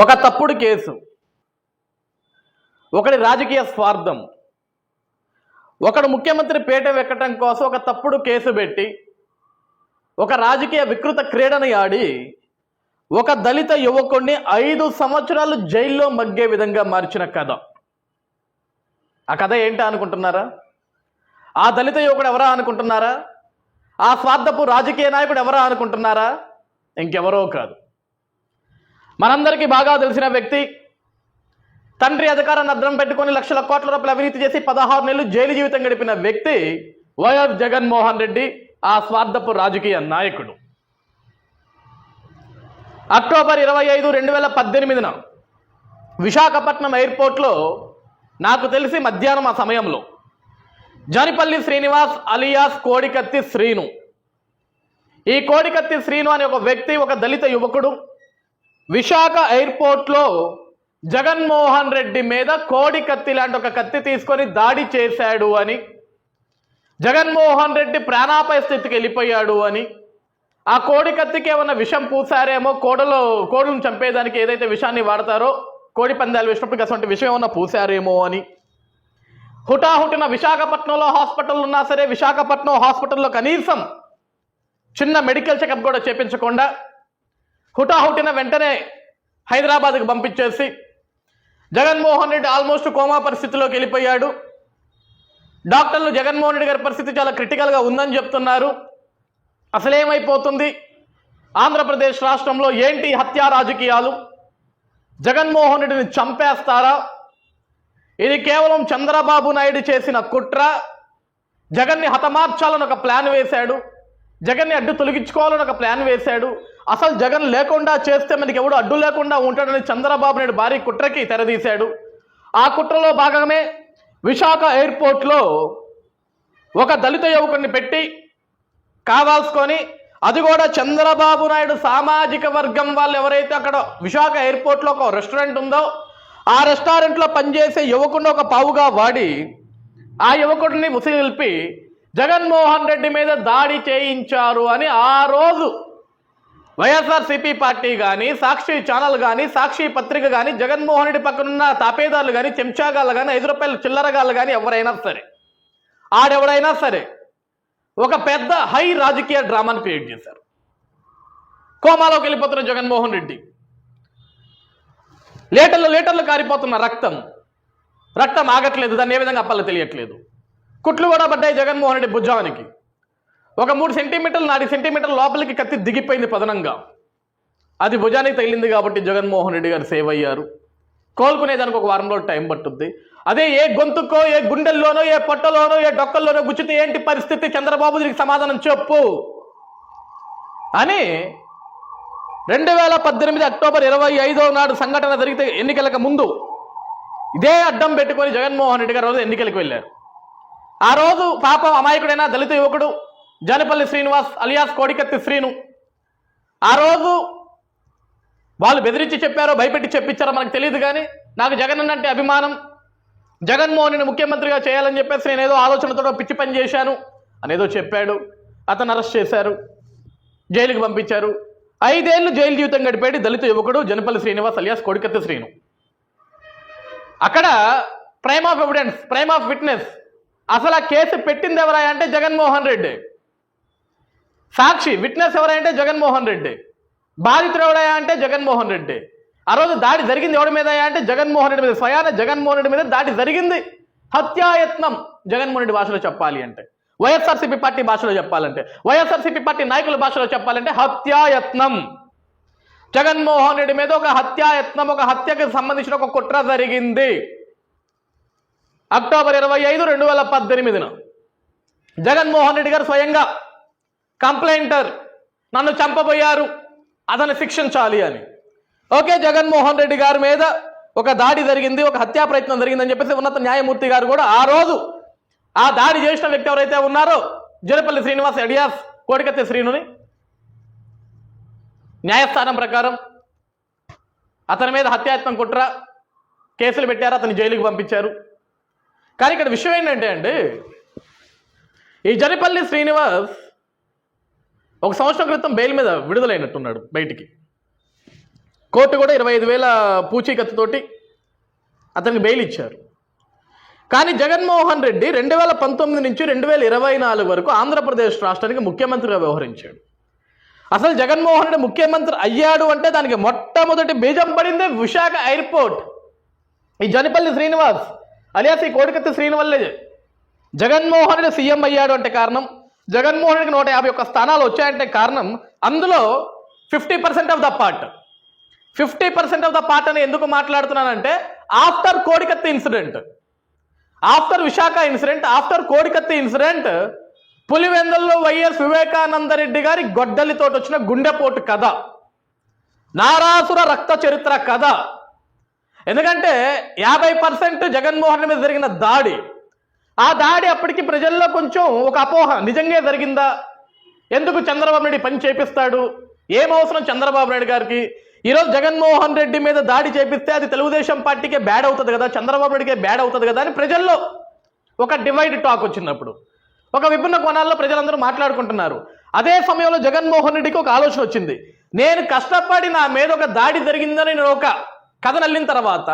ఒక తప్పుడు కేసు ఒకటి రాజకీయ స్వార్థం ఒకడు ముఖ్యమంత్రి పేట వెక్కటం కోసం ఒక తప్పుడు కేసు పెట్టి ఒక రాజకీయ వికృత క్రీడని ఆడి ఒక దళిత యువకుడిని ఐదు సంవత్సరాలు జైల్లో మగ్గే విధంగా మార్చిన కథ. ఆ కథ ఏంటా అనుకుంటున్నారా? ఆ దళిత యువకుడు ఎవరా అనుకుంటున్నారా? ఆ స్వార్థపు రాజకీయ నాయకుడు ఎవరా అనుకుంటున్నారా? ఇంకెవరో కాదు. మనందరికీ బాగా తెలిసిన వ్యక్తి తండ్రి అధికారాన్ని అద్దం పెట్టుకొని లక్షల కోట్ల రూపాయలు అవినీతి చేసి పదహారు నెలలు జైలు జీవితం గడిపిన వ్యక్తి వైఎస్ జగన్మోహన్ రెడ్డి ఆ స్వార్థపు రాజకీయ నాయకుడు. అక్టోబర్ ఇరవై ఐదు రెండు వేల పద్దెనిమిదిన విశాఖపట్నం ఎయిర్పోర్ట్లో నాకు తెలిసి మధ్యాహ్నం ఆ సమయంలో జానిపల్లి శ్రీనివాస్ అలియాస్ కోడికత్తి శ్రీను. ఈ కోడికత్తి శ్రీను అనే ఒక వ్యక్తి ఒక దళిత యువకుడు విశాఖ ఎయిర్పోర్ట్లో జగన్మోహన్ రెడ్డి మీద కోడి కత్తి లాంటి ఒక కత్తి తీసుకొని దాడి చేశాడు అని జగన్మోహన్ రెడ్డి ప్రాణాపాయ స్థితికి వెళ్ళిపోయాడు అని ఆ కోడి కత్తికి ఏమన్నా విషం పూసారేమో కోడలో కోడును చంపేదానికి ఏదైతే విషాన్ని వాడతారో కోడి పందాలు వేసినప్పుడు అటువంటి విషయం ఏమన్నా పూసారేమో అని. హుటాహుటిన విశాఖపట్నంలో హాస్పిటల్ ఉన్నా సరే విశాఖపట్నం హాస్పిటల్లో కనీసం చిన్న మెడికల్ చెకప్ కూడా చేపించకుండా హుటాహుటిన వెంటనే హైదరాబాద్కు పంపించేసి జగన్మోహన్ రెడ్డి ఆల్మోస్ట్ కోమా పరిస్థితిలోకి వెళ్ళిపోయాడు. డాక్టర్లు జగన్మోహన్ రెడ్డి గారి పరిస్థితి చాలా క్రిటికల్గా ఉందని చెప్తున్నారు. అసలేమైపోతుంది? ఆంధ్రప్రదేశ్ రాష్ట్రంలో ఏంటి హత్యా రాజకీయాలు? జగన్మోహన్ రెడ్డిని చంపేస్తారా? ఇది కేవలం చంద్రబాబు నాయుడు చేసిన కుట్ర. జగన్ని హతమార్చాలని ఒక ప్లాన్ వేశాడు. జగన్ని అడ్డు తొలగించుకోవాలని ఒక ప్లాన్ వేశాడు. అసలు జగన్ లేకుండా చేస్తే మనకి ఎవడు అడ్డు లేకుండా ఉంటాడని చంద్రబాబు నాయుడు భారీ కుట్రకి తెరదీశాడు. ఆ కుట్రలో భాగమే విశాఖ ఎయిర్పోర్ట్లో ఒక దళిత యువకుడిని పెట్టి కావాల్సుకొని అది కూడా చంద్రబాబు నాయుడు సామాజిక వర్గం వాళ్ళు ఎవరైతే అక్కడ విశాఖ ఎయిర్పోర్ట్లో ఒక రెస్టారెంట్ ఉందో ఆ రెస్టారెంట్లో పనిచేసే యువకుడిని ఒక పావుగా వాడి ఆ యువకుడిని ముసిల్పి జగన్మోహన్ రెడ్డి మీద దాడి చేయించారు అని ఆ రోజు వైఎస్ఆర్సీపీ పార్టీ కానీ సాక్షి ఛానల్ కానీ సాక్షి పత్రిక కానీ జగన్మోహన్ రెడ్డి పక్కనున్న తాపేదారులు కానీ చెంచాగాళ్ళు కానీ ఐదు రూపాయల చిల్లరగాళ్ళు కానీ ఎవరైనా సరే ఆడెవడైనా సరే ఒక పెద్ద హై రాజకీయ డ్రామాను క్రియేట్ చేశారు. కోమాలోకి వెళ్ళిపోతున్న జగన్మోహన్ రెడ్డి. లీటర్లు లీటర్లు కారిపోతున్న రక్తం రక్తం ఆగట్లేదు దాన్ని ఏ విధంగా అప్పాలో తెలియట్లేదు. కుట్లు కూడా పడ్డాయి జగన్మోహన్ రెడ్డి భుజానికి. ఒక మూడు సెంటీమీటర్లు నాలుగు సెంటీమీటర్ల లోపలికి కత్తి దిగిపోయింది పదనంగా. అది భుజానికి తగిలింది కాబట్టి జగన్మోహన్ రెడ్డి గారు సేవ్ అయ్యారు. కోలుకునేదానికి ఒక వారంలో టైం పట్టుద్ది. అదే ఏ గొంతుకో ఏ గుండెల్లోనో ఏ పొట్టలోనో ఏ డొక్కల్లోనో గుచ్చితే ఏంటి పరిస్థితి? చంద్రబాబు దీనికి సమాధానం చెప్పు. అని రెండు వేల పద్దెనిమిది అక్టోబర్ ఇరవై ఐదో నాడు సంఘటన జరిగితే ఎన్నికలకు ముందు ఇదే అడ్డం పెట్టుకొని జగన్మోహన్ రెడ్డి గారు రోజు ఎన్నికలకు వెళ్ళారు. ఆ రోజు పాపం అమాయకుడైన దళిత యువకుడు జానిపల్లి శ్రీనివాస్ అలియాస్ కోడికత్తి శ్రీను. ఆ రోజు వాళ్ళు బెదిరించి చెప్పారో భయపెట్టి చెప్పించారో మనకు తెలియదు కానీ నాకు జగన్ అంటే అభిమానం. జగన్మోహన్ ముఖ్యమంత్రిగా చేయాలని చెప్పేసి నేను ఏదో ఆలోచనతో పిచ్చి పని చేశాను అనేదో చెప్పాడు. అతను అరెస్ట్ చేశారు. జైలుకి పంపించారు. ఐదేళ్ళు జైలు జీవితం గడిపాడు దళిత యువకుడు జనపల్లి శ్రీనివాస్ అలియాస్ కొడికత్తి శ్రీను. అక్కడ prime of evidence prime of witness అసలు ఆ కేసు పెట్టింది ఎవరా అంటే జగన్మోహన్ రెడ్డి. సాక్షి విట్నెస్ ఎవరంటే జగన్మోహన్ రెడ్డి. బాధితుడు ఎవడయా అంటే జగన్మోహన్ రెడ్డి. ఆ రోజు దాడి జరిగింది ఎవడి మీద అంటే జగన్మోహన్ రెడ్డి మీద. స్వయాన జగన్మోహన్ రెడ్డి మీద దాడి జరిగింది. హత్యాయత్నం జగన్మోహన్ రెడ్డి భాషలో చెప్పాలి అంటే. వైఎస్ఆర్సీపీ పార్టీ భాషలో చెప్పాలంటే. వైఎస్ఆర్సీపీ పార్టీ నాయకుల భాషలో చెప్పాలంటే హత్యాయత్నం. జగన్మోహన్ రెడ్డి మీద ఒక హత్యాయత్నం ఒక హత్యకు సంబంధించిన ఒక కుట్ర జరిగింది. అక్టోబర్ ఇరవై ఐదు రెండు వేల పద్దెనిమిదిన జగన్మోహన్ రెడ్డి గారు స్వయంగా కంప్లైంటర్ నన్ను చంపబోయారు అతను శిక్షించాలి అని. ఓకే జగన్మోహన్ రెడ్డి గారి మీద ఒక దాడి జరిగింది ఒక హత్యా ప్రయత్నం జరిగిందని చెప్పేసి ఉన్నత న్యాయమూర్తి గారు కూడా ఆ రోజు ఆ దాడి చేసిన వ్యక్తి ఎవరైతే ఉన్నారో జనపల్లి శ్రీనివాస్ ఎడియాస్ కోడికత్తి శ్రీనుని. న్యాయస్థానం ప్రకారం అతని మీద హత్యాయత్నం కుట్ర కేసులు పెట్టారు అతని జైలుకి పంపించారు. కానీ ఇక్కడ విషయం ఏంటంటే అండి ఈ జరిపల్లి శ్రీనివాస్ ఒక సంవత్సరం క్రితం బెయిల్ మీద విడుదలైనట్టున్నాడు బయటికి. కోర్టు కూడా ఇరవై ఐదు వేల పూచీకత్తుతోటి అతనికి బెయిల్ ఇచ్చారు. కానీ జగన్మోహన్ రెడ్డి రెండు వేల పంతొమ్మిది నుంచి రెండు వేల ఇరవై నాలుగు వరకు ఆంధ్రప్రదేశ్ రాష్ట్రానికి ముఖ్యమంత్రిగా వ్యవహరించాడు. అసలు జగన్మోహన్ రెడ్డి ముఖ్యమంత్రి అయ్యాడు అంటే దానికి మొట్టమొదటి బీజం పడిందే విశాఖ ఎయిర్పోర్ట్. ఈ జనిపల్లి శ్రీనివాస్ అలియాస్ ఈ కోడికత్తి శ్రీనివల్లే జగన్మోహన్ రెడ్డి సీఎం అయ్యాడు అంటే కారణం. జగన్మోహన్ రెడ్డికి నూట యాభై ఒక్క స్థానాలు వచ్చాయంటే కారణం. అందులో fifty percent of the part. Fifty percent of the part అని ఎందుకు మాట్లాడుతున్నానంటే after Kodikatthi incident. After Visakha incident after Kodikatthi incident పులివెందుల్లో వైఎస్ వివేకానంద రెడ్డి గారి గొడ్డలితోటి వచ్చిన గుండెపోటు కథ. నారాసుర రక్త చరిత్ర కథ. ఎందుకంటే యాభై పర్సెంట్ జగన్మోహన్ మీద జరిగిన దాడి ఆ దాడి అప్పటికి ప్రజల్లో కొంచెం ఒక అపోహ నిజంగా జరిగిందా? ఎందుకు చంద్రబాబు నాయుడు పని చేపిస్తాడు? ఏమవసరం చంద్రబాబు నాయుడు గారికి? ఈరోజు జగన్మోహన్ రెడ్డి మీద దాడి చేపిస్తే అది తెలుగుదేశం పార్టీకే బ్యాడ్ అవుతుంది కదా చంద్రబాబు నాయుడికే బ్యాడ్ అవుతుంది కదా అని ప్రజల్లో ఒక డివైడ్ టాక్ వచ్చినప్పుడు ఒక విభిన్న కోణాల్లో ప్రజలందరూ మాట్లాడుకుంటున్నారు. అదే సమయంలో జగన్మోహన్ రెడ్డికి ఒక ఆలోచన వచ్చింది. నేను కష్టపడి నా మీద ఒక దాడి జరిగిందని నేను ఒక కథ నల్లిన తర్వాత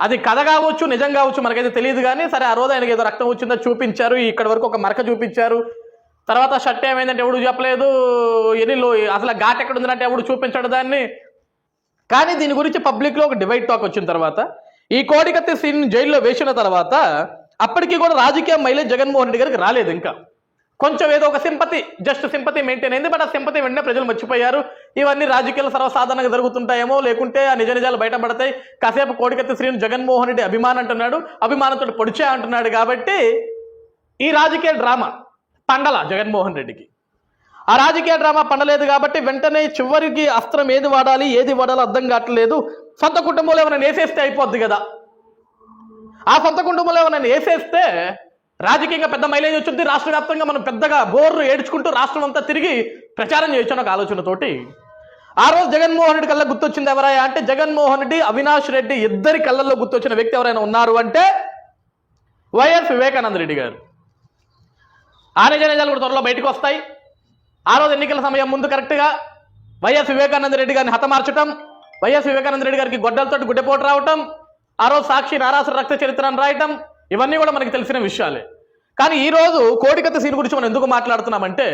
అది కథ కావచ్చు నిజం కావచ్చు మనకైతే తెలియదు కానీ సరే ఆ రోజు ఆయనకి ఏదో రక్తం వచ్చిందో చూపించారు ఇక్కడ వరకు ఒక మరక చూపించారు. తర్వాత షర్ట్ ఏమైందంటే ఎవడు చెప్పలేదు ఎన్నిలో అసలు ఘాట్ ఎక్కడ ఉందంటే ఎవడు చూపించాడు దాన్ని. కానీ దీని గురించి పబ్లిక్లో ఒక డివైడ్ టాక్ వచ్చిన తర్వాత ఈ కోడికత్తి సీన్ జైల్లో వేసిన తర్వాత అప్పటికి కూడా రాజకీయ మైలేజ్ జగన్మోహన్ రెడ్డి గారికి రాలేదు ఇంకా. కొంచెం ఏదో ఒక సింపతి జస్ట్ సింపతి మెయింటైన్ అయింది. బట్ ఆ సింపతి వెంటనే ప్రజలు మర్చిపోయారు. ఇవన్నీ రాజకీయాలు సర్వసాధారణంగా జరుగుతుంటాయేమో లేకుంటే ఆ నిజ నిజాలు బయటపడతాయి. కాసేపు కోడికత్తి శ్రీను జగన్మోహన్ రెడ్డి అభిమానం అంటున్నాడు. అభిమానంతో పొడిచే అంటున్నాడు కాబట్టి ఈ రాజకీయ డ్రామా పండల జగన్మోహన్ రెడ్డికి. ఆ రాజకీయ డ్రామా పండలేదు కాబట్టి వెంటనే చివరికి అస్త్రం ఏది వాడాలి ఏది వాడాలో అర్థం కావట్లేదు. సొంత కుటుంబంలో ఏమైనా వేసేస్తే అయిపోద్ది కదా. ఆ సొంత కుటుంబంలో ఏమైనా వేసేస్తే రాజకీయంగా పెద్ద మైలేజ్ వచ్చింది. రాష్ట్ర వ్యాప్తంగా మనం పెద్దగా బోర్లు ఏడ్చుకుంటూ రాష్ట్రం అంతా తిరిగి ప్రచారం చేయొచ్చు ఒక ఆలోచనతోటి. ఆ రోజు జగన్మోహన్ రెడ్డి కల్లా గుర్తొచ్చింది ఎవరాయా అంటే జగన్మోహన్ రెడ్డి అవినాష్ రెడ్డి ఇద్దరి కళ్ళల్లో గుర్తొచ్చిన వ్యక్తి ఎవరైనా ఉన్నారు అంటే వైఎస్ వివేకానంద రెడ్డి గారు. ఆ నిజాలు కూడా త్వరలో బయటకు వస్తాయి. ఆ రోజు ఎన్నికల సమయం ముందు కరెక్ట్గా వైఎస్ వివేకానంద రెడ్డి గారిని హతమార్చటం వైఎస్ వివేకానంద రెడ్డి గారికి గొడ్డలతో గుడ్డెపోటు రావటం ఆ రోజు సాక్షి నారాసుర రక్త చరిత్రను రాయటం ఇవన్నీ కూడా మనకి తెలిసిన విషయాలే. కానీ ఈ రోజు కోడికత్త సీన్ గురించి మనం ఎందుకు మాట్లాడుతున్నామంటే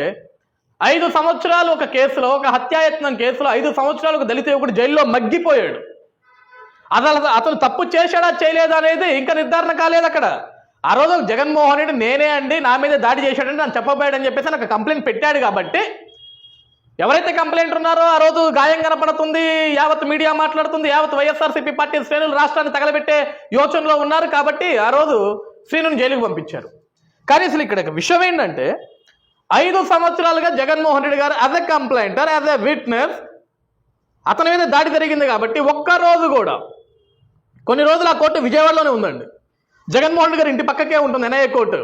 ఐదు సంవత్సరాలు ఒక కేసులో ఒక హత్యాయత్నం కేసులో ఐదు సంవత్సరాలు ఒక దళిత యువకుడు జైల్లో మగ్గిపోయాడు. అసలు అతను తప్పు చేశాడా చేయలేదా అనేది ఇంకా నిర్ధారణ కాలేదు అక్కడ. ఆ రోజు జగన్మోహన్ రెడ్డి నేనే అండి నా మీద దాడి చేశాడని నన్ను చెప్పబోయాడని చెప్పేసి నాకు కంప్లైంట్ పెట్టాడు కాబట్టి ఎవరైతే కంప్లైంట్ ఉన్నారో ఆ రోజు గాయం కనపడుతుంది యావత్ మీడియా మాట్లాడుతుంది యావత్ వైఎస్ఆర్సీపీ పార్టీ శ్రేణులు రాష్ట్రాన్ని తగలబెట్టే యోచనలో ఉన్నారు కాబట్టి ఆ రోజు శ్రీనుని జైలుకు పంపించారు. కానీ అసలు ఇక్కడ విషయం ఏంటంటే ఐదు సంవత్సరాలుగా జగన్మోహన్ రెడ్డి గారు as a complainter as a witness అతని మీద దాడి జరిగింది కాబట్టి ఒక్క రోజు కూడా కొన్ని రోజులు ఆ కోర్టు విజయవాడలోనే ఉందండి. జగన్మోహన్ రెడ్డి గారు ఇంటి పక్కకే ఉంటుంది ఎన్ఐఏ కోర్టు.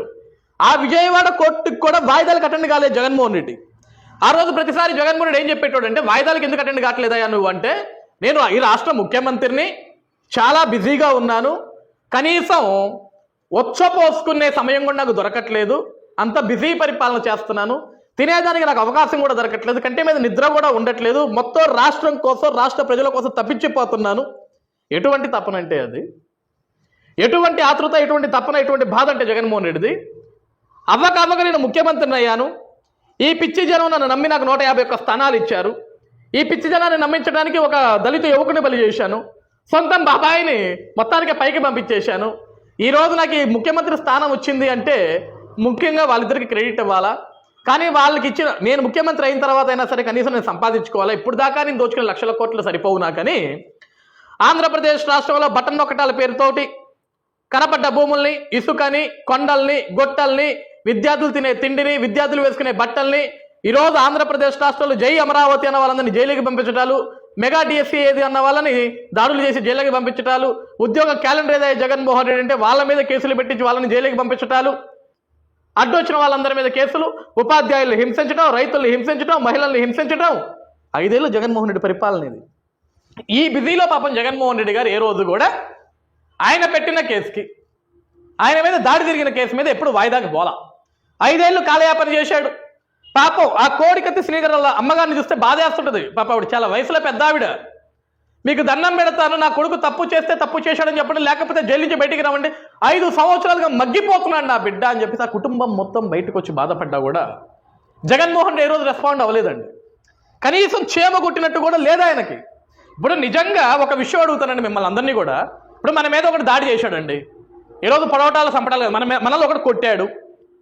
ఆ విజయవాడ కోర్టుకి కూడా వాయిదాలు కట్టండి కాలేదు జగన్మోహన్ రెడ్డి. ఆ రోజు ప్రతిసారి జగన్మోహన్ ఏం చెప్పేటోడు అంటే వాయిదాలకు ఎందుకు అటెండ్ కావట్లేదయ్యా నువ్వు? అంటే నేను ఈ రాష్ట్ర ముఖ్యమంత్రిని చాలా బిజీగా ఉన్నాను. కనీసం పోసుకునే సమయం కూడా నాకు దొరకట్లేదు. అంత బిజీ పరిపాలన చేస్తున్నాను. తినేదానికి నాకు అవకాశం కూడా దొరకట్లేదు. కంటే మీద నిద్ర కూడా ఉండట్లేదు. మొత్తం రాష్ట్రం కోసం రాష్ట్ర ప్రజల కోసం తప్పించిపోతున్నాను. ఎటువంటి తపనంటే అది. ఎటువంటి ఆతృత ఎటువంటి తపన ఎటువంటి బాధ అంటే జగన్మోహన్ రెడ్డిది. అవ్వక అవ్వక నేను ముఖ్యమంత్రిని అయ్యాను. ఈ పిచ్చి జనం నన్ను నమ్మి నాకు నూట యాభై ఒక్క స్థానాలు ఇచ్చారు. ఈ పిచ్చి జనాన్ని నమ్మించడానికి ఒక దళిత యువకుని బలి చేశాను. సొంతం బాబాయిని మొత్తానికి పైకి పంపించేశాను. ఈ రోజు నాకు ఈ ముఖ్యమంత్రి స్థానం వచ్చింది అంటే ముఖ్యంగా వాళ్ళిద్దరికి క్రెడిట్ ఇవ్వాలా? కానీ వాళ్ళకి ఇచ్చిన నేను ముఖ్యమంత్రి అయిన తర్వాత అయినా సరే కనీసం నేను సంపాదించుకోవాలా? ఇప్పుడు దాకా నేను దోచుకునే లక్షల కోట్లు సరిపోవు నాకని ఆంధ్రప్రదేశ్ రాష్ట్రంలో బటన్ నొక్కటాల పేరుతోటి కనపడ్డ భూముల్ని ఇసుకని కొండల్ని గొట్టల్ని విద్యార్థులు తినే తిండిని విద్యార్థులు వేసుకునే బట్టల్ని ఈరోజు ఆంధ్రప్రదేశ్ రాష్ట్రంలో జై అమరావతి అన్న వాళ్ళందరినీ జైలుకి పంపించటాలు మెగా డిఎస్సీ ఏది అన్న వాళ్ళని దాడులు చేసి జైలుకి పంపించటాలు ఉద్యోగ క్యాలెండర్ ఏదైతే జగన్మోహన్ రెడ్డి అంటే వాళ్ళ మీద కేసులు పెట్టించి వాళ్ళని జైలుకి పంపించటాలు అడ్డొచ్చిన వాళ్ళందరి మీద కేసులు ఉపాధ్యాయులు హింసించడం రైతుల్ని హింసించడం మహిళల్ని హింసించడం ఐదేళ్ళు జగన్మోహన్ రెడ్డి పరిపాలన ఇది. ఈ బిజీలో పాపం జగన్మోహన్ రెడ్డి గారు ఏ రోజు కూడా ఆయన పెట్టిన కేసుకి ఆయన మీద దాడి జరిగిన కేసు మీద ఎప్పుడు వాయిదాకి పోలా. ఐదేళ్ళు కాలయాపన చేశాడు. పాపం ఆ కోడికత్తి శ్రీధర్ అమ్మగారిని చూస్తే బాధేస్తుంటది. పాప ఆవిడ చాలా వయసులో పెద్ద ఆవిడ. మీకు దండం పెడతాను నా కొడుకు తప్పు చేస్తే తప్పు చేశాడని చెప్పండి లేకపోతే జైలు నుంచి బయటికి రావండి. ఐదు సంవత్సరాలుగా మగ్గిపోతున్నాడు నా బిడ్డ అని చెప్పి ఆ కుటుంబం మొత్తం బయటకు వచ్చి బాధపడ్డా కూడా. జగన్మోహన్ రెడ్డి ఏ రోజు రెస్పాండ్ అవ్వలేదండి. కనీసం క్షేమ కొట్టినట్టు కూడా లేదా ఆయనకి? ఇప్పుడు నిజంగా ఒక విషయం అడుగుతానండి మిమ్మల్ని అందరినీ కూడా. ఇప్పుడు మన మీద ఒకటి దాడి చేశాడండి. ఈరోజు పొడవటాలు సంపటాలు మన మనలో ఒకటి కొట్టాడు.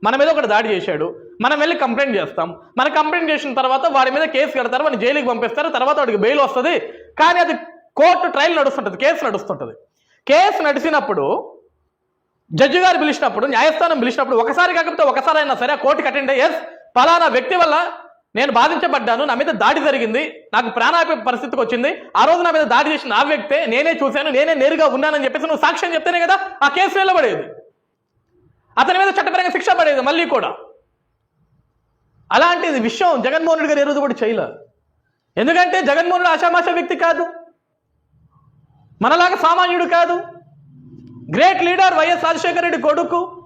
మన మీద ఒకటి దాడి చేశాడు మనం వెళ్ళి కంప్లైంట్ చేస్తాం. మన కంప్లైంట్ చేసిన తర్వాత వాడి మీద కేసు కడతారు వాడిని జైలుకి పంపిస్తారు తర్వాత వాడికి బెయిల్ వస్తుంది. కానీ అది కోర్టు ట్రయల్ నడుస్తుంటుంది కేసు నడుస్తుంటుంది. కేసు నడిచినప్పుడు జడ్జి గారు పిలిచినప్పుడు న్యాయస్థానం పిలిచినప్పుడు ఒకసారి కాకపోతే ఒకసారి అయినా సరే ఆ కోర్టుకి అటెండ్ ఎస్ పలానా వ్యక్తి వల్ల నేను బాధించబడ్డాను నా మీద దాడి జరిగింది నాకు ప్రాణాపే పరిస్థితికి వచ్చింది ఆ రోజు నా మీద దాడి చేసిన ఆ వ్యక్తే నేనే చూశాను నేనే నేరుగా ఉన్నానని చెప్పేసి నువ్వు సాక్ష్యం చెప్తేనే కదా ఆ కేసు నిలబడేది. అతని మీద చట్టపరంగా శిక్ష పడేది మళ్ళీ కూడా. అలాంటిది విషయం జగన్మోహన్ రెడ్డి గారు ఏ రోజు కూడా చేయలేదు. ఎందుకంటే జగన్మోహన్ రెడ్డి ఆషామాషా వ్యక్తి కాదు. మనలాగా సామాన్యుడు కాదు. Great leader YS Rajasekhara Reddy కొడుకు.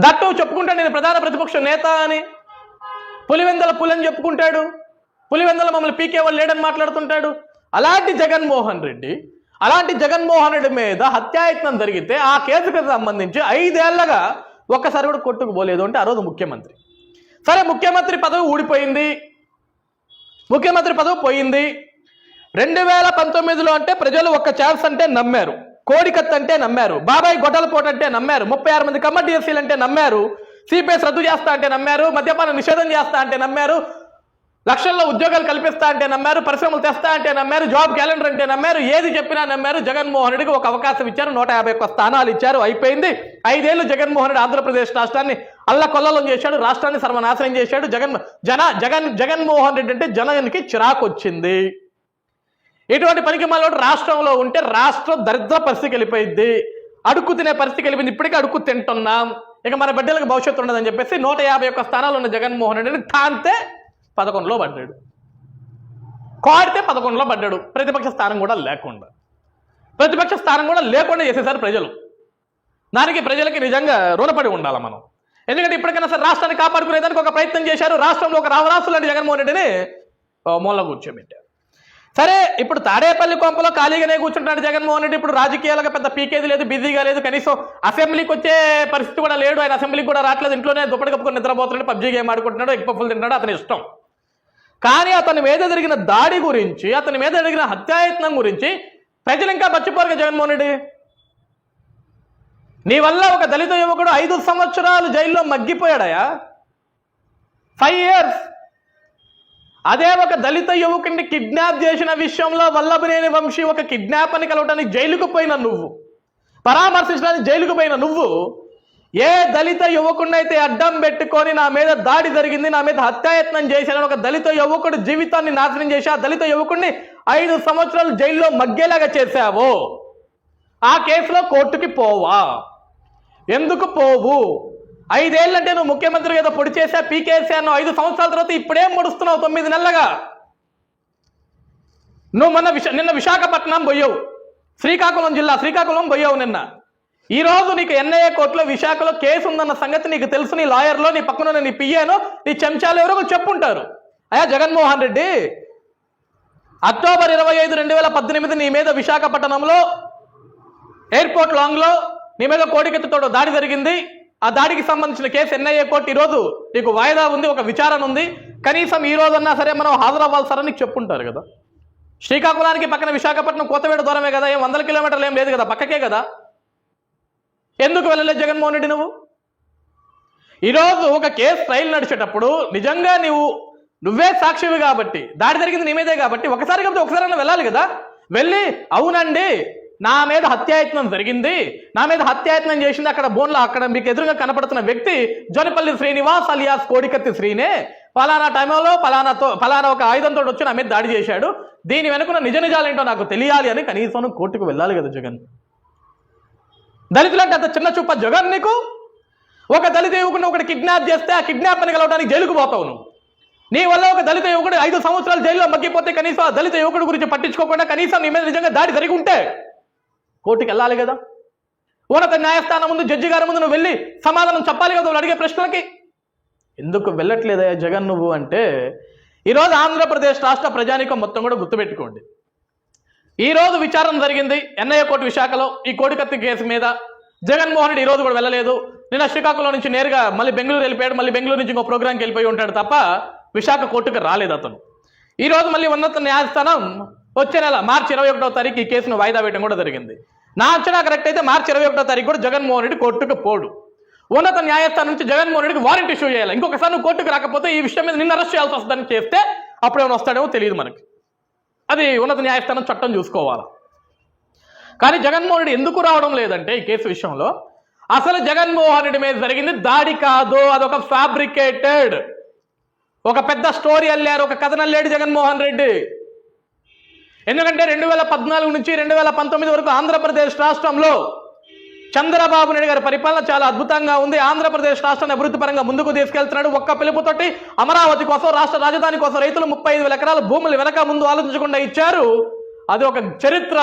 దట్టు చెప్పుకుంటాడు నేను ప్రధాన ప్రతిపక్ష నేత అని. పులివెందల పులని చెప్పుకుంటాడు. పులివెందల మమ్మల్ని పీకే వాళ్ళు లేడని మాట్లాడుతుంటాడు. అలాంటి జగన్మోహన్ రెడ్డి అలాంటి జగన్మోహన్ రెడ్డి మీద హత్యాయత్నం జరిగితే ఆ కేసుకు సంబంధించి ఐదేళ్ళగా ఒక్కసారి కూడా కొట్టుకుపోలేదు అంటే ఆ రోజు ముఖ్యమంత్రి. సరే ముఖ్యమంత్రి పదవి ఊడిపోయింది. ముఖ్యమంత్రి పదవి పోయింది. రెండు వేల పంతొమ్మిదిలో అంటే ప్రజలు ఒక్క ఛాన్స్ అంటే నమ్మారు. కోడికత్ అంటే నమ్మారు. బాబాయ్ గొడ్డలపోటు అంటే నమ్మారు. ముప్పై ఆరు మంది కమ్మ డిఎస్సీలు అంటే నమ్మారు. సిపిఎస్ రద్దు చేస్తా అంటే నమ్మారు. మద్యపాన నిషేధం చేస్తా అంటే నమ్మారు. లక్షల్లో ఉద్యోగాలు కల్పిస్తా అంటే నమ్మారు పరిశ్రమలు తెస్తా అంటే నమ్మారు జాబ్ క్యాలెండర్ అంటే నమ్మారు ఏది చెప్పినా నమ్మారు. జగన్మోహన్ రెడ్డికి ఒక అవకాశం ఇచ్చారు నూట యాభై ఒక్క స్థానాలు ఇచ్చారు అయిపోయింది. ఐదేళ్ళు జగన్మోహన్ రెడ్డి ఆంధ్రప్రదేశ్ రాష్ట్రాన్ని అల్లకొల్లలో చేశాడు రాష్ట్రాన్ని సర్వనాశనం చేశాడు. జగన్ జన జగన్ జగన్మోహన్ రెడ్డి అంటే జనానికి చిరాకు వచ్చింది ఇటువంటి పనికి మనోడు రాష్ట్రంలో ఉంటే రాష్ట్రం దరిద్ర పరిస్థితికి వెళ్ళిపోయింది. అడుక్కు తినే పరిస్థితికి వెళ్ళిపోయింది. ఇప్పటికే అడుక్కు తింటున్నాం. ఇక మన బిడ్డలకు భవిష్యత్తు ఉండదని చెప్పేసి నూట యాభై ఒక్క స్థానాలు ఉన్న జగన్మోహన్ రెడ్డిని తాంతే పదకొండులో పడ్డాడు. కోడితే పదకొండులో పడ్డాడు. ప్రతిపక్ష స్థానం కూడా లేకుండా. ప్రతిపక్ష స్థానం కూడా లేకుండా చేసేసారు ప్రజలు. దానికి ప్రజలకి నిజంగా రుణపడి ఉండాలి మనం. ఎందుకంటే ఇప్పటికైనా సరే రాష్ట్రాన్ని కాపాడుకునేదానికి ఒక ప్రయత్నం చేశారు. రాష్ట్రంలో ఒక రావరాసు లాంటి జగన్మోహన్ రెడ్డిని మూల కూర్చోబెట్టారు. సరే ఇప్పుడు తాడేపల్లి కొంపలో ఖాళీగానే కూర్చుంటున్నాడు జగన్మోహన్ రెడ్డి. ఇప్పుడు రాజకీయాలుగా పెద్ద పీకేది లేదు బిజీగా లేదు. కనీసం అసెంబ్లీకి వచ్చే పరిస్థితి కూడా లేడు. ఆయన అసెంబ్లీకి కూడా రావట్లేదు. ఇంట్లోనే దుప్పటి కప్పుకొని నిద్రపోతున్నాడు. పబ్జీ గేమ్ ఆడుకుంటున్నాడు. ఎగ్ పప్పులు తింటున్నాడు. అతని ఇష్టం. కానీ అతని మీద జరిగిన దాడి గురించి అతని మీద జరిగిన హత్యాయత్నం గురించి ప్రజలు ఇంకా మర్చిపోరు జగన్మోహన్ రెడ్డి. నీ వల్ల ఒక దళిత యువకుడు ఐదు సంవత్సరాలు జైల్లో మగ్గిపోయాడయా? ఫైవ్ ఇయర్స్ అదే ఒక దళిత యువకుడిని కిడ్నాప్ చేసిన విషయంలో వల్లభనేని వంశీ ఒక కిడ్నాప్ అని కలవటానికి జైలుకు పోయిన నువ్వు. పరామర్శించడానికి జైలుకు పోయిన నువ్వు. ఏ దళిత యువకుడినైతే అయితే అడ్డం పెట్టుకొని నా మీద దాడి జరిగింది నా మీద హత్యాయత్నం చేశానని ఒక దళిత యువకుడు జీవితాన్ని నాశనం చేసి ఆ దళిత యువకుడిని ఐదు సంవత్సరాలు జైల్లో మగ్గేలాగా చేశావు. ఆ కేసులో కోర్టుకి పోవా? ఎందుకు పోవు? ఐదేళ్ళంటే నువ్వు ముఖ్యమంత్రి ఏదో పొడి చేసా పీకేసాను ఐదు సంవత్సరాల తర్వాత ఇప్పుడేం ముడుస్తున్నావు తొమ్మిది నెలలుగా? నువ్వు మొన్న విశా నిన్న విశాఖపట్నం పోయావు. శ్రీకాకుళం జిల్లా శ్రీకాకుళం పోయావు నిన్న. ఈ రోజు నీకు ఎన్ఐఏ కోర్టులో విశాఖలో కేసు ఉందన్న సంగతి నీకు తెలుసు నీ లాయర్లో నీ పక్కన నీ పియ్యాను నీ చెంచాలు ఎవరో చెప్పుంటారు. అయ్యా జగన్మోహన్ రెడ్డి అక్టోబర్ ఇరవై ఐదు రెండు వేల పద్దెనిమిది నీ మీద విశాఖపట్నంలో ఎయిర్పోర్ట్ లాంగ్లో నీ మీద కోడికెత్తుతో దాడి జరిగింది. ఆ దాడికి సంబంధించిన కేసు ఎన్ఐఏ కోర్టు ఈరోజు నీకు వాయిదా ఉంది ఒక విచారణ ఉంది. కనీసం ఈ రోజన్నా సరే మనం హాజరవ్వాల్సారని నీకు చెప్పుంటారు కదా. శ్రీకాకుళానికి పక్కన విశాఖపట్నం కోతవేడ దూరమే కదా ఏం వందల కిలోమీటర్లు ఏం లేదు కదా పక్కకే కదా. ఎందుకు వెళ్ళలేదు జగన్మోహన్ రెడ్డి నువ్వు? ఈరోజు ఒక కేసు ట్రయల్ నడిచేటప్పుడు నిజంగా నువ్వు నువ్వే సాక్షివి కాబట్టి దాడి జరిగింది నీ మీదే కాబట్టి ఒకసారి కాబట్టి ఒకసారి వెళ్ళాలి కదా? వెళ్ళి అవునండి నా మీద హత్యాయత్నం జరిగింది నా మీద హత్యాయత్నం చేసింది అక్కడ బోన్లో అక్కడ మీకు ఎదురుగా కనపడుతున్న వ్యక్తి జోనిపల్లి శ్రీనివాస్ అలియాస్ కోడికత్తి శ్రీనే. ఫలానా టైంలో ఫలానాతో ఫలానా ఒక ఆయుధంతో వచ్చి నా మీద దాడి చేశాడు. దీని వెనుకున్న నిజ నిజాలేంటో నాకు తెలియాలి అని కనీసం కోర్టుకు వెళ్ళాలి కదా జగన్. దళితులంటే అంత చిన్న చూప జగన్ నీకు? ఒక దళిత యువకుడిని ఒకటి కిడ్నాప్ చేస్తే ఆ కిడ్నాప్ అని కలవడానికి జైలుకు పోతావు నువ్వు. నీ వల్ల ఒక దళిత యువకుడు ఐదు సంవత్సరాలు జైల్లో మగ్గిపోతే కనీసం ఆ దళిత యువకుడి గురించి పట్టించుకోకుండా కనీసం నీ మీద నిజంగా దాడి జరిగి ఉంటే కోర్టుకి వెళ్ళాలి కదా. ఉన్నత న్యాయస్థానం ముందు జడ్జి గారి ముందు నువ్వు వెళ్ళి సమాధానం చెప్పాలి కదా నువ్వు అడిగే ప్రశ్నలకి. ఎందుకు వెళ్ళట్లేదయ్యా జగన్ నువ్వు అంటే ఈరోజు ఆంధ్రప్రదేశ్ రాష్ట్ర ప్రజానీకం మొత్తం కూడా గుర్తుపెట్టుకోండి. ఈ రోజు విచారణ జరిగింది ఎన్ఐఏ కోర్టు విశాఖలో ఈ కోడికత్తి కేసు మీద. జగన్మోహన్ రెడ్డి ఈ రోజు కూడా వెళ్ళలేదు. నిన్న శ్రీకాకుళం నుంచి నేరుగా మళ్ళీ బెంగళూరు వెళ్ళిపోయాడు. మళ్ళీ బెంగళూరు నుంచి ఇంకో ప్రోగ్రామ్కి వెళ్ళిపోయి ఉంటాడు తప్ప విశాఖ కోర్టుకు రాలేదు అతను. ఈ రోజు మళ్ళీ ఉన్నత న్యాయస్థానం వచ్చే నెల మార్చి ఇరవై ఒకటో తారీఖు ఈ కేసును వాయిదా వేయడం కూడా జరిగింది. నా అంచనా కరెక్ట్ అయితే మార్చి ఇరవై ఒకటో తారీఖు కూడా జగన్మోహన్ రెడ్డి కోర్టుకు పోడు. ఉన్నత న్యాయస్థానం నుంచి జగన్మోహన్ రెడ్డికి వారెంట్ ఇష్యూ చేయాలి. ఇంకొకసారి నువ్వు కోర్టుకు రాకపోతే ఈ విషయం మీద నిన్న అరెస్ట్ చేయాల్సి వస్తుందని చేస్తే అప్పుడు ఏమైనా వస్తాడేమో తెలియదు మనకి. అది ఉన్నత న్యాయస్థానం చట్టం చూసుకోవాలి? కానీ జగన్మోహన్ రెడ్డి ఎందుకు రావడం లేదంటే ఈ కేసు విషయంలో అసలు జగన్మోహన్ రెడ్డి మీద జరిగింది దాడి కాదు అదొక ఫ్యాబ్రికేటెడ్. ఒక పెద్ద స్టోరీ అల్లారు ఒక కథన అల్లాడు జగన్మోహన్ రెడ్డి. ఎందుకంటే రెండు వేల పద్నాలుగు నుంచి రెండు వేల పంతొమ్మిది వరకు ఆంధ్రప్రదేశ్ రాష్ట్రంలో చంద్రబాబు నాయుడు గారి పరిపాలన చాలా అద్భుతంగా ఉంది. ఆంధ్రప్రదేశ్ రాష్ట్రాన్ని అభివృద్ధి పరంగా ముందుకు తీసుకెళ్తున్నాడు. ఒక్క పిలుపుతోటి అమరావతి కోసం రాష్ట్ర రాజధాని కోసం రైతులు ముప్పై ఐదు వేల ఎకరాల భూములు వెనక ముందు ఆలోచించకుండా ఇచ్చారు. అది ఒక చరిత్ర.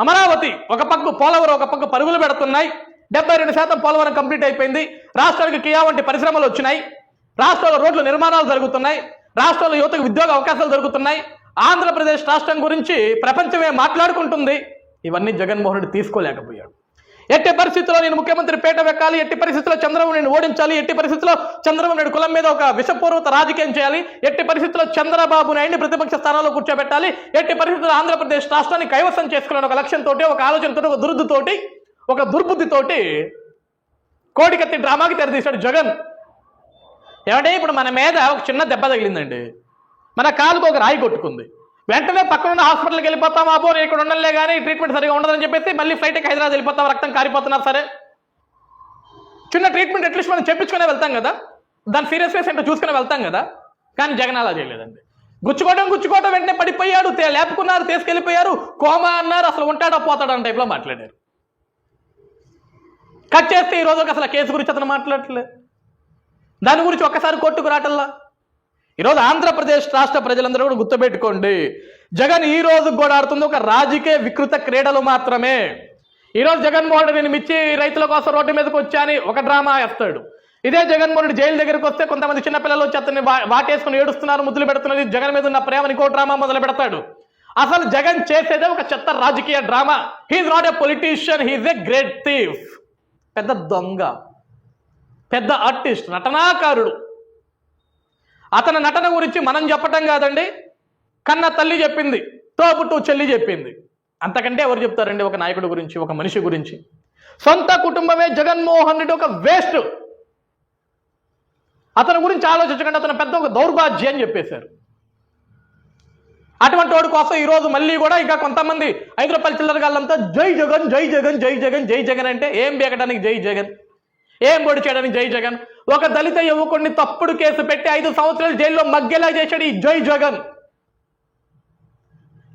అమరావతి ఒక పక్క పోలవరం ఒక పక్క పరుగులు పెడుతున్నాయి. డెబ్బై రెండు శాతం పోలవరం కంప్లీట్ అయిపోయింది. రాష్ట్రానికి కియా వంటి పరిశ్రమలు వచ్చినాయి. రాష్ట్రంలో రోడ్ల నిర్మాణాలు జరుగుతున్నాయి. రాష్ట్రంలో యువతకు ఉద్యోగ అవకాశాలు దొరుకుతున్నాయి. ఆంధ్రప్రదేశ్ రాష్ట్రం గురించి ప్రపంచమే మాట్లాడుకుంటుంది. ఇవన్నీ జగన్మోహన్ రెడ్డి తీసుకోలేకపోయాడు. ఎట్టి పరిస్థితుల్లో నేను ముఖ్యమంత్రి పేట వెక్కాలి ఎట్టి పరిస్థితుల్లో చంద్రబాబు నేను ఓడించాలి ఎట్టి పరిస్థితుల్లో చంద్రబాబు నాయుడు కులం మీద ఒక విషపూర్వత రాజకీయం చేయాలి ఎట్టి పరిస్థితుల్లో చంద్రబాబు నాయుడిని ప్రతిపక్ష స్థానంలో కూర్చోబెట్టాలి ఎట్టి పరిస్థితుల్లో ఆంధ్రప్రదేశ్ రాష్ట్రాన్ని కైవసం చేసుకునే ఒక లక్ష్యంతో ఒక ఆలోచనతో ఒక దురుద్దుతోటి ఒక దుర్బుద్ధితోటి కోడికత్తి డ్రామాకి తెరదీశాడు జగన్. ఏమంటే ఇప్పుడు మన మీద ఒక చిన్న దెబ్బ తగిలిందండి. మన కాలుకు ఒక రాయి కొట్టుకుంది. వెంటనే పక్కనున్న హాస్పిటల్కి వెళ్ళిపోతాం అబ్బో నేను ఇక్కడ ఉండలే కానీ ట్రీట్మెంట్ సరిగా ఉండదని చెప్పేసి మళ్ళీ ఫ్లైట్కి హైదరాబాద్ వెళ్ళిపోతాం రక్తం కారిపోతున్నారు సరే. చిన్న ట్రీట్మెంట్ అట్లీస్ట్ మనం చెప్పించుకునే వెళ్తాం కదా. దాని సీరియస్నెస్ ఏంటో చూసుకుని వెళ్తాం కదా. కానీ జగన్ అలా చేయలేదండి. గుచ్చుకోవడం గుచ్చుకోవడం వెంటనే పడిపోయాడు లేపుకున్నారు తీసుకెళ్ళిపోయారు. కోమా అన్నారు అసలు ఉంటాడో పోతాడో అన్న టైప్లో మాట్లాడారు. కట్ చేస్తే ఈ రోజు అసలు కేసు గురించి అతను మాట్లాడట్లేదు దాని గురించి ఒక్కసారి కోర్టుకు రాటల్లా? ఈరోజు ఆంధ్రప్రదేశ్ రాష్ట్ర ప్రజలందరూ కూడా గుర్తుపెట్టుకోండి. జగన్ ఈ రోజు కూడా ఆడుతుంది ఒక రాజకీయ వికృత క్రీడలు మాత్రమే. ఈరోజు జగన్మోహన్ రెడ్డి నేను మిర్చి రైతుల కోసం రోడ్డు మీదకి వచ్చాని ఒక డ్రామా వేస్తాడు. ఇదే జగన్మోహన్ రెడ్డి జైలు దగ్గరికి వస్తే కొంతమంది చిన్నపిల్లలు వచ్చి అతన్ని వాటేసుకుని ఏడుస్తున్నారు ముద్దులు పెడుతున్నది జగన్ మీద ఉన్న ప్రేమని ఇంకో డ్రామా మొదలు పెడతాడు. అసలు జగన్ చేసేదే ఒక చెత్త రాజకీయ drama. He's not a politician he's a great thief పెద్ద దొంగ. పెద్ద ఆర్టిస్ట్ నటనాకారుడు. అతని నటన గురించి మనం చెప్పటం కాదండి. కన్న తల్లి చెప్పింది తోపుట్టు చెల్లి చెప్పింది. అంతకంటే ఎవరు చెప్తారండి ఒక నాయకుడి గురించి ఒక మనిషి గురించి? సొంత కుటుంబమే జగన్మోహన్ రెడ్డి ఒక వేస్ట్. అతని గురించి ఆలోచించకుండా అతను పెద్ద ఒక దౌర్భాజ్యం అని చెప్పేశారు. అటువంటి వాడి కోసం ఈరోజు మళ్ళీ కూడా ఇంకా కొంతమంది ఐదు రూపాయల చిల్లర గాళ్ళంతా జై జగన్ జై జగన్ జై జగన్ జై జగన్ అంటే ఏం బేగడానికి జై జగన్? ఏం పొడి చేయడానికి జై జగన్? ఒక దళిత యువకుడిని తప్పుడు కేసు పెట్టి ఐదు సంవత్సరాలు జైల్లో మగ్గేలా చేశాడు ఈ జై జగన్.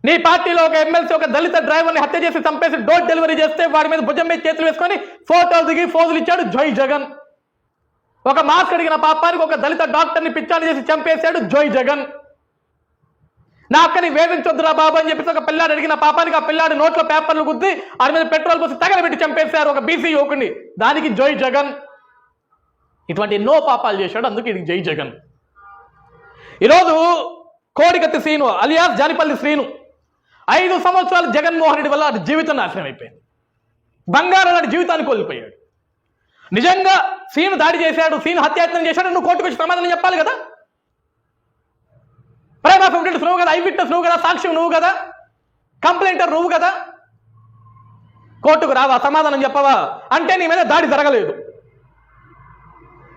నీ పార్టీలో ఒక ఎమ్మెల్సీ ఒక దళిత డ్రైవర్ని హత్య చేసి చంపేసి డోర్ డెలివరీ చేస్తే వారి మీద భుజం మీద చేతులు వేసుకొని ఫోటోలు దిగి ఫోజులు ఇచ్చాడు జై జగన్. ఒక మాస్క్ అడిగిన పాపానికి ఒక దళిత డాక్టర్ని పిచ్చాడు చేసి చంపేశాడు జై జగన్. నా అక్కని వేధించొద్దురా బాబు అని చెప్పేసి ఒక పిల్లాడు అడిగిన పాపానికి ఆ పిల్లాడు నోట్లో పేపర్లు గుద్ది ఆడి మీద పెట్రోల్ పోసి తగలబెట్టి చంపేశారు ఒక బీసీ యువకుని దానికి జై జగన్. ఇటువంటి ఎన్నో పాపాలు చేశాడు అందుకే ఇది జై జగన్. ఈరోజు కోడికత్తి శ్రీను అలియాస్ జానిపల్లి శ్రీను ఐదు సంవత్సరాలు జగన్మోహన్ రెడ్డి వల్ల అటు జీవితం నాశనం అయిపోయింది. బంగారం లాంటి జీవితాన్ని కోల్పోయాడు. నిజంగా సీను దాడి చేశాడు సీను హత్యాయత్నం చేశాడు నువ్వు కోర్టుకు వచ్చి సమాధానం చెప్పాలి కదా? ప్రైమ్ ఆఫ్ ఎవిడెన్స్ నువ్వు కదా ఐ విట్నెస్ నువ్వు కదా సాక్ష్యం నువ్వు కదా కంప్లైంటర్ నువ్వు కదా. కోర్టుకు రావా సమాధానం చెప్పవా? అంటే నీ మీద దాడి జరగలేదు.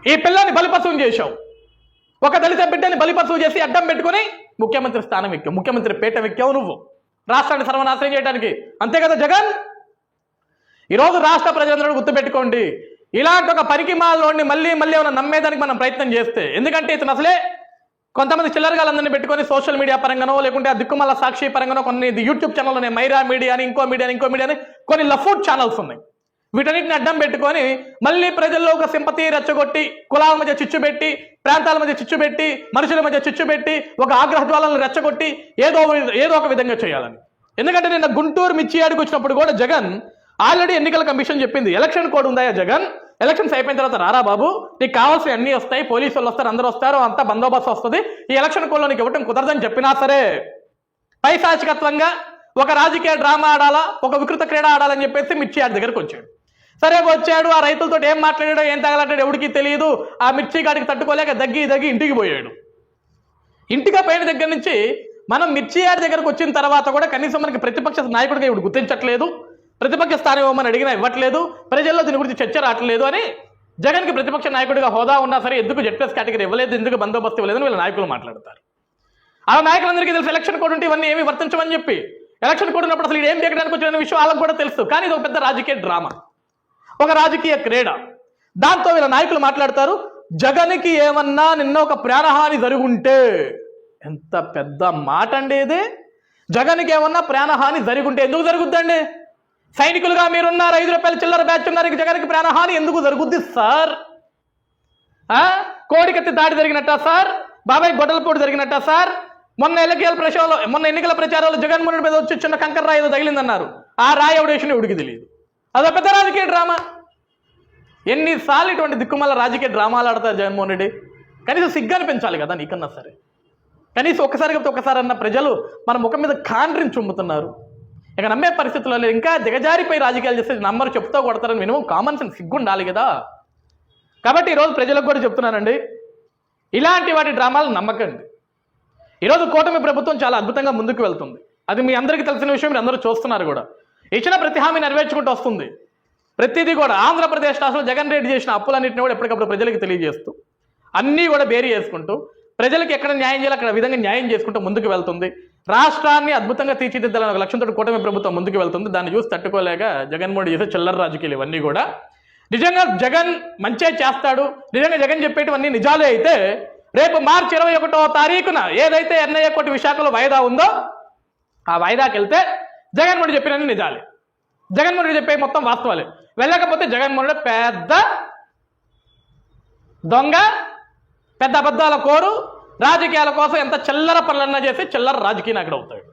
ఈ పిల్లని బలిపశువుని చేశావు. ఒక దళిత బిడ్డని బలిపశువు చేసి అడ్డం పెట్టుకుని ముఖ్యమంత్రి స్థానం ఎక్కావు. ముఖ్యమంత్రి పేట ఎక్కావు నువ్వు. రాష్ట్రాన్ని సర్వనాశనం చేయడానికి. అంతే కదా జగన్? ఈరోజు రాష్ట్ర ప్రజలందరూ గుర్తుపెట్టుకోండి. ఇలాంటి ఒక పరికిమాలోని మళ్ళీ మళ్ళీ ఏమైనా నమ్మేదానికి మనం ప్రయత్నం చేస్తే ఎందుకంటే ఇతను అసలే కొంతమంది చిల్లరగాలందరినీ పెట్టుకొని సోషల్ మీడియా పరంగానో లేకుంటే ఆ దిక్కుమల సాక్షి పరంగానో కొన్ని యూట్యూబ్ ఛానల్ ఉన్నాయి మైరా మీడియా అని ఇంకో మీడియా అని ఇంకో మీడియా అని కొన్ని లఫూట్ ఛానల్స్ ఉన్నాయి. వీటన్నిటిని అడ్డం పెట్టుకొని మళ్ళీ ప్రజల్లో ఒక సింపతి రెచ్చగొట్టి కులాల మధ్య చిచ్చు పెట్టి ప్రాంతాల మధ్య చిచ్చు పెట్టి మనుషుల మధ్య చిచ్చు పెట్టి ఒక ఆగ్రహ జ్వాలను రెచ్చగొట్టి ఏదో ఒక- ఏదో ఒక విధంగా చేయాలని. ఎందుకంటే నిన్న గుంటూరు మిర్చి ఆడికి వచ్చినప్పుడు కూడా జగన్ ఆల్రెడీ ఎన్నికల కమిషన్ చెప్పింది. ఎలక్షన్ కోడ్ ఉందా జగన్? ఎలక్షన్స్ అయిపోయిన తర్వాత రారా బాబు? నీకు కావాల్సిన అన్నీ వస్తాయి పోలీసు వాళ్ళు వస్తారు అందరూ వస్తారు అంతా బందోబస్తు వస్తుంది. ఈ ఎలక్షన్ కోల్లో నీకు ఇవ్వటం కుదరదని చెప్పినా సరే పైశాచికత్వంగా ఒక రాజకీయ డ్రామా ఆడాలా ఒక వికృత క్రీడ ఆడాలని చెప్పేసి మిర్చి ఆడి దగ్గరకు వచ్చాడు. సరే వచ్చాడు ఆ రైతులతో ఏం మాట్లాడాడో ఏం తగలాడాడు ఎవడికి తెలియదు. ఆ మిర్చి గాడికి తట్టుకోలేక దగ్గి దగ్గి ఇంటికి పోయాడు. ఇంటికి పోయిన దగ్గర నుంచి మనం మిర్చి యాడ్ దగ్గరకు వచ్చిన తర్వాత కూడా కనీసం మనకి ప్రతిపక్ష నాయకుడిగా ఇప్పుడు గుర్తించట్లేదు. ప్రతిపక్ష స్థానం ఇవ్వమని అడిగినా ఇవ్వట్లేదు. ప్రజల్లో దీని గురించి చర్చ రావట్లేదు అని జగన్కి ప్రతిపక్ష నాయకుడిగా హోదా ఉన్నా సరే ఎందుకు జెడ్పీఎస్ కేటగిరీ ఇవ్వలేదు ఎందుకు బందోబస్తు ఇవ్వలేదని వీళ్ళ నాయకులు మాట్లాడతారు. ఆ నాయకులందరికీ తెలుసు ఎలక్షన్ కోడ్ ఉంటే ఇవన్నీ ఏమి వర్తించమని చెప్పి ఎలక్షన్ కోడ్ ఉన్నప్పుడు అసలు ఏం చేయడానికి వచ్చిన విషయం వాళ్ళకి కూడా తెలుసు. కానీ ఇది ఒక పెద్ద రాజకీయ డ్రామా. ఒక రాజకీయ క్రీడ. దాంతో వీళ్ళ నాయకులు మాట్లాడతారు జగన్కి ఏమన్నా నిన్న ఒక ప్రాణహాని జరుగుంటే ఎంత పెద్ద మాట అండి ఇది. జగన్కి ఏమన్నా ప్రాణహాని జరుగుంటే ఎందుకు జరుగుద్దండి? సైనికులుగా మీరున్నారు. ఐదు రూపాయల చిల్లర బ్యాచ్ ఉన్నారు. జగన్కి ప్రాణహాని ఎందుకు జరుగుద్ది సార్? కోడికత్తి దాడి జరిగినట్ట సార్? బాబాయ్ గొడ్డలపోటు జరిగినట్ట సార్? మొన్న ఎన్నికల ప్రచారంలో మొన్న ఎన్నికల ప్రచారంలో జగన్మోహన్ మీద వచ్చి చిన్న కంకర రాయి ఏదో తగిలిందన్నారు. ఆ రాయి ఎవడేషన్ ఉడికి తెలియదు. అదో పెద్ద రాజకీయ డ్రామా. ఎన్నిసార్లు ఇటువంటి దిక్కుమల్ల రాజకీయ డ్రామాలు ఆడతారు జగన్మోహన్ రెడ్డి? కనీసం సిగ్గు అనిపించాలి కదా నీకన్నా సరే. కనీసం ఒక్కసారి కాబట్టి ఒక్కసారి అన్న ప్రజలు మన ముఖం మీద కాండ్రిని చుమ్ముతున్నారు. ఇక నమ్మే పరిస్థితుల్లో లేదు. ఇంకా దిగజారిపై రాజకీయాలు చేస్తే నంబర్ చెప్తూ కొడతారని మినిమం కామన్ సెన్స్ సిగ్గు ఉండాలి కదా. కాబట్టి ఈరోజు ప్రజలకు కూడా చెప్తున్నానండి ఇలాంటి వాటి డ్రామాలు నమ్మకండి. ఈరోజు కూటమి ప్రభుత్వం చాలా అద్భుతంగా ముందుకు వెళ్తుంది. అది మీ అందరికీ తెలిసిన విషయం మీరు అందరూ చూస్తున్నారు కూడా. ఇచ్చిన ప్రతి హామీ నెరవేర్చుకుంటూ వస్తుంది. ప్రతిదీ కూడా ఆంధ్రప్రదేశ్ రాష్ట్రంలో జగన్ రెడ్డి చేసిన అప్పులన్నింటినీ కూడా ఎప్పటికప్పుడు ప్రజలకు తెలియజేస్తూ అన్నీ కూడా బేరీ చేసుకుంటూ ప్రజలకు ఎక్కడ న్యాయం చేయాలి అక్కడ విధంగా న్యాయం చేసుకుంటూ ముందుకు వెళ్తుంది. రాష్ట్రాన్ని అద్భుతంగా తీర్చిదిద్దాలని ఒక లక్ష్యంతో కూటమి ప్రభుత్వం ముందుకు వెళ్తుంది. దాన్ని చూసి తట్టుకోలేక జగన్మోహన్ చేసే చిల్లర రాజకీయాలు ఇవన్నీ కూడా. నిజంగా జగన్ మంచే చేస్తాడు. నిజంగా జగన్ చెప్పేటివన్నీ నిజాలే అయితే రేపు మార్చి ఇరవై ఒకటో తారీఖున ఏదైతే ఎన్ఐఏ కోటి విశాఖలో వాయిదా ఉందో ఆ వాయిదాకి వెళ్తే జగన్మోహన్ రెడ్డి చెప్పినన్ని నిజాలే. జగన్మోహన్ చెప్పే మొత్తం వాస్తవాలే. వెళ్ళకపోతే జగన్మోహన్ పెద్ద దొంగ పెద్ద అబద్ధాల కోరు రాజకీయాల కోసం ఎంత చిల్లర పనులన్నా చేసి చిల్లర రాజకీయ నాయకుడు అవుతాడు.